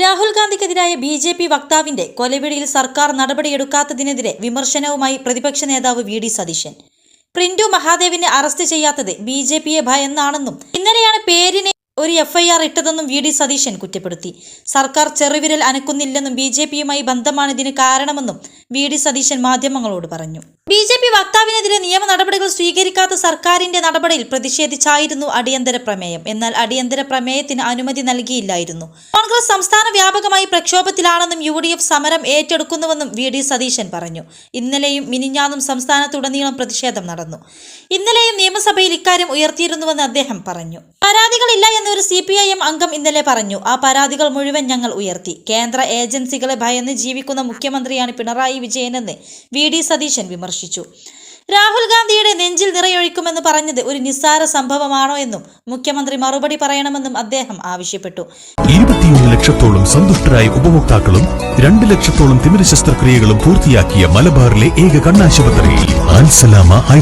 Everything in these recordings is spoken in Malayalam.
രാഹുൽ ഗാന്ധിക്കെതിരായ ബി ജെ പി വക്താവിന്റെ കൊലവിളിയിൽ സർക്കാർ നടപടിയെടുക്കാത്തതിനെതിരെ വിമർശനവുമായി പ്രതിപക്ഷ നേതാവ് വി ഡി സതീശൻ. പ്രിന്റു മഹാദേവിനെ അറസ്റ്റ് ചെയ്യാത്തത് ബി ജെ പിയെ ഭയന്നാണെന്നും ഇന്നലെയാണ് പേരിനെ ഒരു എഫ്ഐആർ ഇട്ടതെന്നും വി ഡി സതീശൻ കുറ്റപ്പെടുത്തി. സർക്കാർ ചെറുവിരൽ അനക്കുന്നില്ലെന്നും ബി ജെ പിയുമായി ബന്ധമാണ് ഇതിന് കാരണമെന്നും വി ഡി സതീശൻ മാധ്യമങ്ങളോട് പറഞ്ഞു. ബി ജെ പി വക്താവിനെതിരെ നിയമ നടപടികൾ സ്വീകരിക്കാത്ത സർക്കാരിന്റെ നടപടിയിൽ പ്രതിഷേധിച്ചായിരുന്നു അടിയന്തര പ്രമേയം. എന്നാൽ അടിയന്തര പ്രമേയത്തിന് അനുമതി നൽകിയില്ലായിരുന്നു. കോൺഗ്രസ് സംസ്ഥാന വ്യാപകമായി പ്രക്ഷോഭത്തിലാണെന്നും യു ഡി എഫ് സമരം ഏറ്റെടുക്കുന്നുവെന്നും വി ഡി സതീശൻ പറഞ്ഞു. ഇന്നലെയും മിനിഞ്ഞാന്നും സംസ്ഥാനത്തുടനീളം പ്രതിഷേധം നടന്നു. ഇന്നലെയും നിയമസഭയിൽ ഇക്കാര്യം ഉയർത്തിയിരുന്നുവെന്ന് അദ്ദേഹം പറഞ്ഞു. പരാതികളില്ല എന്നൊരു സി പി ഐ എം അംഗം ഇന്നലെ പറഞ്ഞു. ആ പരാതികൾ മുഴുവൻ ഞങ്ങൾ ഉയർത്തി. കേന്ദ്ര ഏജൻസികളെ ഭയന്ന് ജീവിക്കുന്ന മുഖ്യമന്ത്രിയാണ് പിണറായി വിജയനെന്ന് വി ഡി സതീശൻ വിമർശിച്ചു. രാഹുൽ ഗാന്ധിയുടെ നെഞ്ചിൽ നിറയൊഴിക്കുമെന്ന് പറഞ്ഞത് ഒരു നിസ്സാര സംഭവമാണോ എന്നും മുഖ്യമന്ത്രി മറുപടി പറയണമെന്നും അദ്ദേഹം ആവശ്യപ്പെട്ടു. ഇരുപത്തിയൊന്ന് ലക്ഷത്തോളം സന്തുഷ്ടരായ ഉപഭോക്താക്കളും രണ്ട് ലക്ഷത്തോളം തിമിര ശസ്ത്രക്രിയകളും പൂർത്തിയാക്കിയ മലബാറിലെ ഏക കണ്ണാശുപത്രി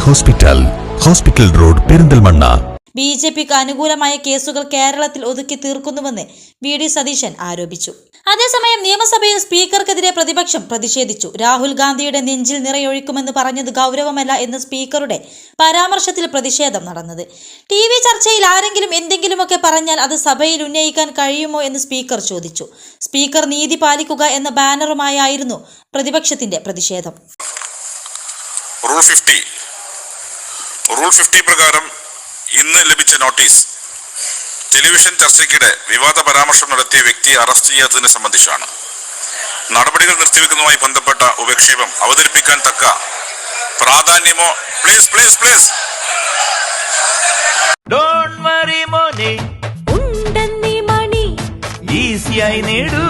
hospital hospital road Perinthalmanna. B J പിക്ക് അനുകൂലമായ കേസുകൾ കേരളത്തിൽ ഒതുക്കി തീർക്കുന്നുവെന്ന് വി ഡി സതീശൻ ആരോപിച്ചു. അതേസമയം നിയമസഭയിൽ സ്പീക്കർക്കെതിരെ പ്രതിപക്ഷം പ്രതിഷേധിച്ചു. രാഹുൽ ഗാന്ധിയുടെ നെഞ്ചിൽ നിറയൊഴിക്കുമെന്ന് പറഞ്ഞത് ഗൗരവമല്ല എന്ന് സ്പീക്കറുടെ പരാമർശത്തിൽ പ്രതിഷേധം നടന്നത്. ടി വി ചർച്ചയിൽ ആരെങ്കിലും എന്തെങ്കിലുമൊക്കെ പറഞ്ഞാൽ അത് സഭയിൽ ഉന്നയിക്കാൻ കഴിയുമോ എന്ന് സ്പീക്കർ ചോദിച്ചു. സ്പീക്കർ നീതി പാലിക്കുക എന്ന ബാനറുമായായിരുന്നു പ്രതിപക്ഷത്തിന്റെ പ്രതിഷേധം. Rule fifty. റൂൾ ഫിഫ്റ്റി പ്രകാരം ഇന്ന് ലഭിച്ച നോട്ടീസ് ടെലിവിഷൻ ചർച്ചയ്ക്കിടെ വിവാദ പരാമർശം നടത്തിയ വ്യക്തിയെ അറസ്റ്റ് ചെയ്യാത്തതിനെ സംബന്ധിച്ചാണ്. നടപടികൾ നിർത്തിവെക്കുന്നതുമായി ബന്ധപ്പെട്ട ഉപക്ഷേപം അവതരിപ്പിക്കാൻ തക്ക പ്രാധാന്യമോ? പ്ലീസ് പ്ലീസ് പ്ലീസ് ഈസിയായി നേടൂ.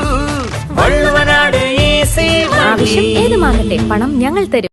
ആവശ്യം ഏതുമാകട്ടെ പണം ഞങ്ങൾ തരും.